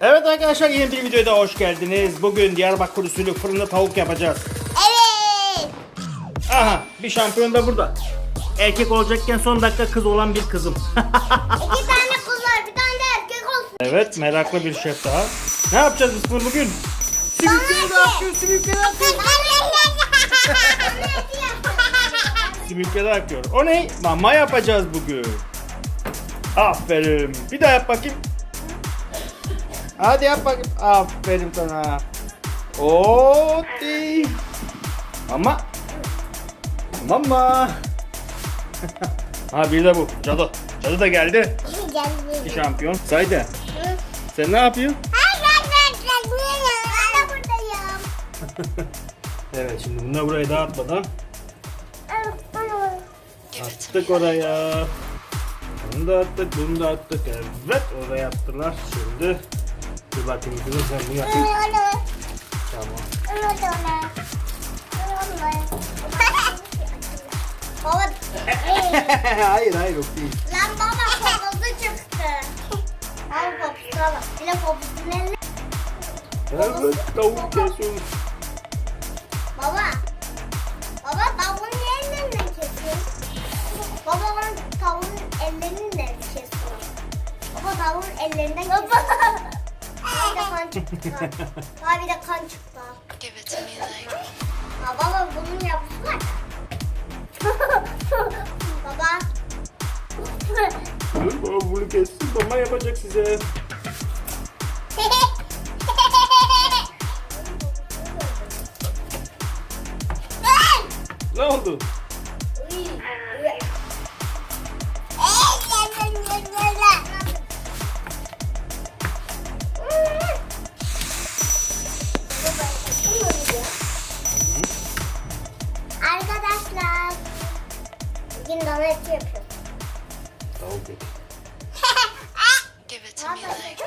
Evet arkadaşlar yeni bir videoya hoş geldiniz. Bugün Diyarbakır usulü fırında tavuk yapacağız. Evet. Aha bir şampiyon da burada. Erkek olacakken son dakika kız olan bir kızım. İki tane kız var, bir tane de erkek olsun. evet meraklı bir şef daha. Ne yapacağız biz bunu bugün? Yapıyor? Simitleri ne yapıyor? Simitleri akıyor. O ne? Mama yapacağız bugün. Aferin. Bir daha yap bakayım. Hadi yap bakayım. Aferin sana. Oo, di. Mama. Mama. ha bir de bu. Cadı. Cadı da geldi. Bir şampiyon. Sayde. Sen ne yapıyorsun? Ben de buradayım. Evet şimdi bunları buraya dağıtmadan attık oraya. Bunu da attık, bunu da attık. Evet oraya attılar. Şimdi bir bakayım kızım sen bunu yapayım. Tamam. Baba, hayır hayır o değil. lan baba poposu çıktı. Al poposuna bak. Bir de eline. Evet tavuk kesiyoruz. Baba. Baba tavuğun niye ellerinden kesiyorsun? Baba ben tavuğun ellerini de kesiyorum. Baba tavuğun ellerinden kesiyorum. De kan çıktı. Bir de kan çıktı. Give it to me like. Baba bunun yapısı var. baba. Dur baba bunu kessin mama yapacak size. Ne oldu? Bugün dana eti yapıyoruz. Tavuk eti. Give it to me like.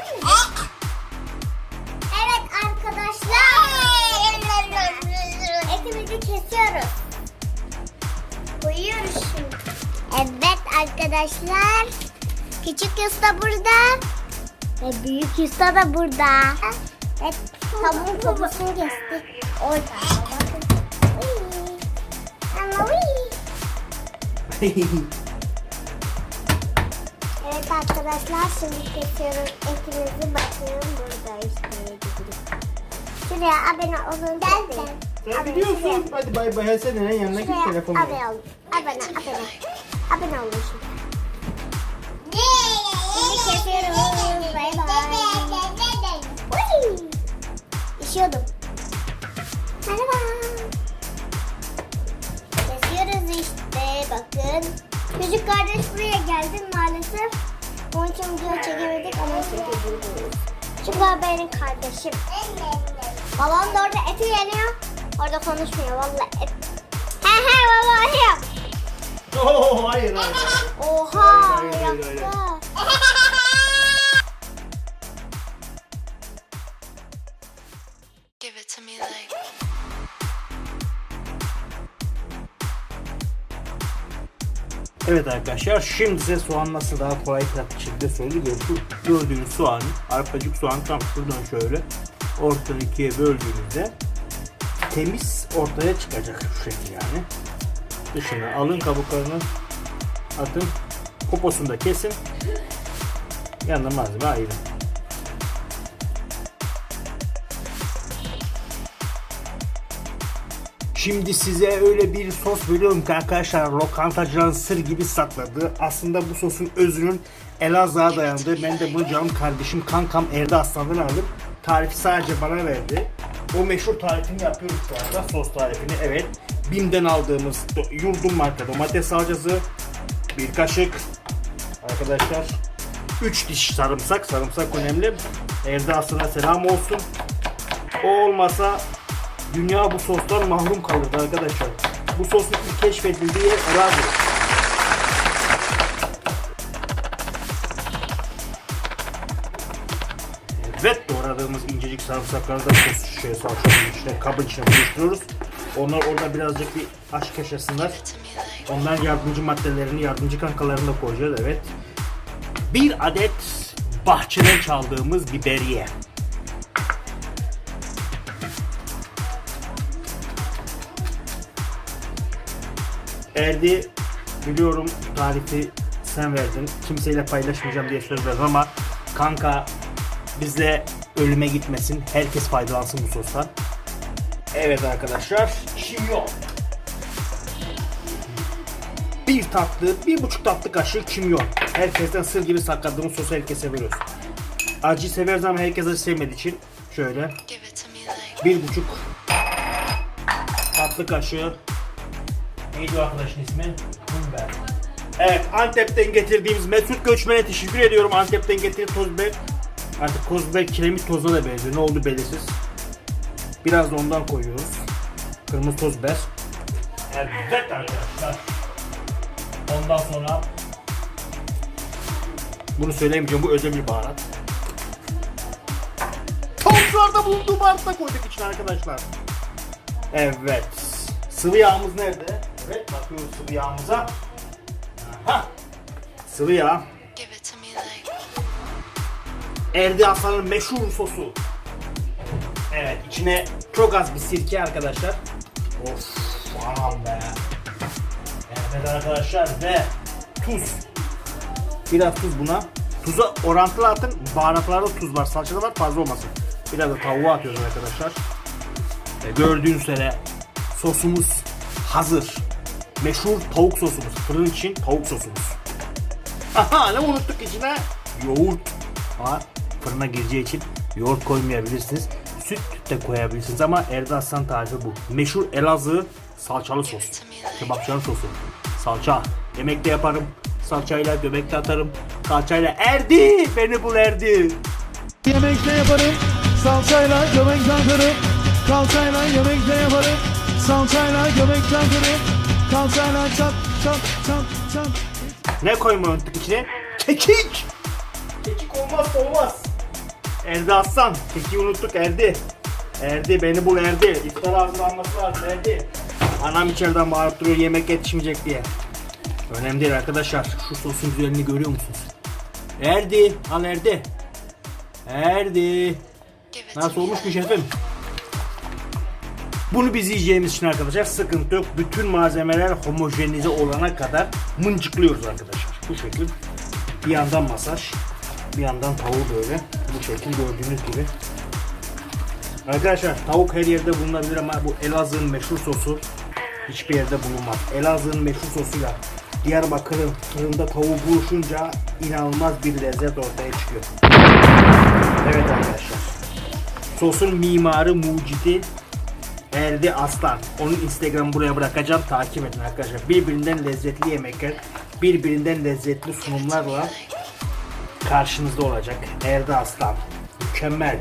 Evet arkadaşlar. Etimizi kesiyoruz. Koyuyoruz şimdi. Evet arkadaşlar. Küçük usta burada. Ve büyük usta da burada. Evet tavuğun poposunu kestik. Orada. Evet arkadaşlar şimdi kesiyoruz etimizi bakın burada işte Şuraya abone olun dedim. Sen biliyorsun. Hadi bay bay. Sen yanına git Şuraya telefonu. abone olun. Abone abone. Abone olun. Şimdi benim kardeşim. Babam da orada eti yeniyor. Orada konuşmuyor vallahi et. He he baba yap. Oo, hayır hayır. Oha Hayır, hayır, hayır, yaptı. Evet arkadaşlar şimdi size soğan nasıl daha kolay pratik şekilde söylüyor. Şu gördüğünüz soğan, arpacık soğan tam şuradan şöyle ortadan ikiye böldüğünüzde temiz ortaya çıkacak şu şekil yani. Dışını alın kabuklarını atın. Poposunu da kesin. Yanına malzeme ayırın. Şimdi size öyle bir sos veriyorum ki arkadaşlar lokantacıların sır gibi sakladı. Aslında bu sosun özünün Elazığ'a dayandı. Ben de bunu canım kardeşim kankam Erda Aslan'dan aldım. Tarifi sadece bana verdi. O meşhur tarifini yapıyoruz şu anda. Sos tarifini evet. Bim'den aldığımız yurdum marka domates salçası. Bir kaşık. Arkadaşlar 3 diş sarımsak. Sarımsak önemli. Erda Aslan'a selam olsun. O olmasa dünya bu sostan mahrum kalırdı arkadaşlar. Bu sosun ilk keşfedildiği yer Elazığ. Evet doğradığımız incecik sarımsakları da sos şey, salçanın içine kabın içine buluşturuyoruz. Onlar orada birazcık bir aşk yaşasınlar. Onların yardımcı maddelerini, yardımcı kankalarını da koyacağız evet. Bir adet bahçeden çaldığımız biberiye. Erdi biliyorum tarifi sen verdin. Kimseyle paylaşmayacağım diye söz verdim ama kanka bizde ölüme gitmesin. Herkes faydalansın bu sostan. Evet arkadaşlar. Kimyon. Bir tatlı, bir buçuk tatlı kaşığı kimyon. Herkesten sır gibi sakladığımız sosu herkese veriyoruz. Acı severiz ama herkes acı sevmediği için şöyle bir buçuk tatlı kaşığı neydi o arkadaşın ismi? Pul biber. Evet Antep'ten getirdiğimiz Mesut Göçmen'e teşekkür ediyorum. Antep'ten getirdiği toz biber. Artık toz biber kiremit tozuna da benziyor. Ne oldu belirsiz. Biraz da ondan koyuyoruz. Kırmızı toz biber. Evet arkadaşlar. Ondan sonra bunu söyleyemeyeceğim. Bu özel bir baharat. Tavuklarda bulunduğu baharatla koyduk içine arkadaşlar. Evet. Sıvı yağımız nerede? Evet bakıyoruz sıvı yağımıza. Aha. Sıvı yağ. Erdi Aslan'ın meşhur sosu. Evet içine çok az bir sirke arkadaşlar. Of anam be. Evet arkadaşlar ve tuz. Biraz tuz buna. Tuza orantılı atın. Baharatlarda tuz var. Salçada var fazla olmasın. Biraz da tavuğa atıyoruz arkadaşlar. E, gördüğünüz üzere sosumuz hazır. Meşhur tavuk sosumuz. Fırın için tavuk sosumuz. Aha ne unuttuk içine? Yoğurt. Ama fırına gireceği için yoğurt koymayabilirsiniz. Süt de koyabilirsiniz ama Erdi Aslan tarifi bu. Meşhur Elazığ salçalı sos. Kebapçıların sosu. Salça. Yemekte yaparım. Salçayla göbekte atarım. Salçayla Erdi beni bul Erdi. Yemekte yaparım salçayla göbek atarım Kalçayla yemekte yaparım salçayla göbek atarım Çat çat çat çat Ne unuttuk içine? Kekik! Kekik olmaz olmaz. Erdi Aslan. Kekiği unuttuk Erdi. Erdi beni bul Erdi. İftara hazırlanması lazım Erdi. Anam içeriden bağırıp duruyor yemek yetişmeyecek diye. Önemli değil arkadaşlar. Şu sosun güzelliğini görüyor musunuz? Erdi. Al Erdi. Erdi. Nasıl olmuş mu şefim? Bunu biz yiyeceğimiz için arkadaşlar sıkıntı yok. Bütün malzemeler homojenize olana kadar mıncıklıyoruz arkadaşlar. Bu şekil. Bir yandan masaj, bir yandan tavuğu böyle. Bu şekil gördüğünüz gibi. Arkadaşlar tavuk her yerde bulunabilir ama bu Elazığ'ın meşhur sosu hiçbir yerde bulunmaz. Elazığ'ın meşhur sosuyla Diyarbakır'ın fırında tavuğu buluşunca inanılmaz bir lezzet ortaya çıkıyor. Evet arkadaşlar. Sosun mimarı mucidi Erdi Aslan. Onun Instagram buraya bırakacağım. Takip edin arkadaşlar. Birbirinden lezzetli yemekler, birbirinden lezzetli sunumlarla karşınızda olacak. Erdi Aslan. Mükemmel.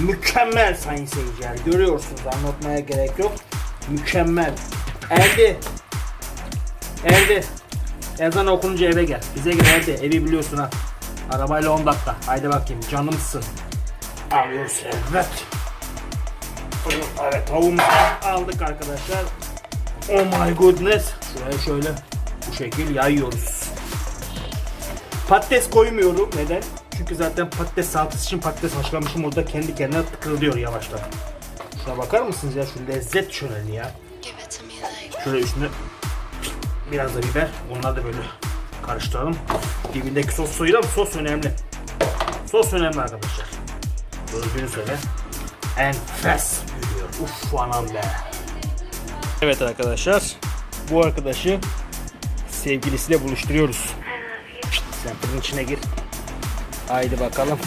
Mükemmel sayın seyirciler. Görüyorsunuz anlatmaya gerek yok. Mükemmel. Erdi. Erdi. Ezan okununca eve gel. Bize gel Erdi. Evi biliyorsun ha. Arabayla 10 dakika. Haydi bakayım canımsın. Alıyoruz evet. Evet tavuğumuzu aldık arkadaşlar. Oh my goodness. Şuraya şöyle bu şekil yayıyoruz. Patates koymuyorum. Neden? Çünkü zaten patates salatası için patates haşlamışım. Orada kendi kendine tıkırılıyor yavaştan. Şuna bakar mısınız ya? Şu lezzet şöleni ya. Şöyle üstüne biraz da biber. Onları da böyle karıştıralım. Dibindeki sos soyulur ama sos önemli. Sos önemli arkadaşlar. Gördüğünüz üzere enfes yürüyor. Uf anam be. Evet arkadaşlar. Bu arkadaşı sevgilisiyle buluşturuyoruz. Sen fırının içine gir. Haydi bakalım.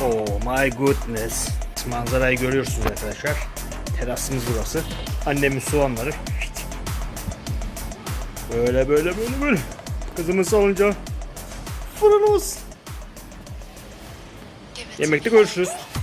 Oh my goodness. Manzarayı görüyorsunuz arkadaşlar. Terasımız burası. Annemin soğanları. Böyle böyle böyle böyle. Kızımız alınca fırınımız. Give it to Yemekte görüşürüz.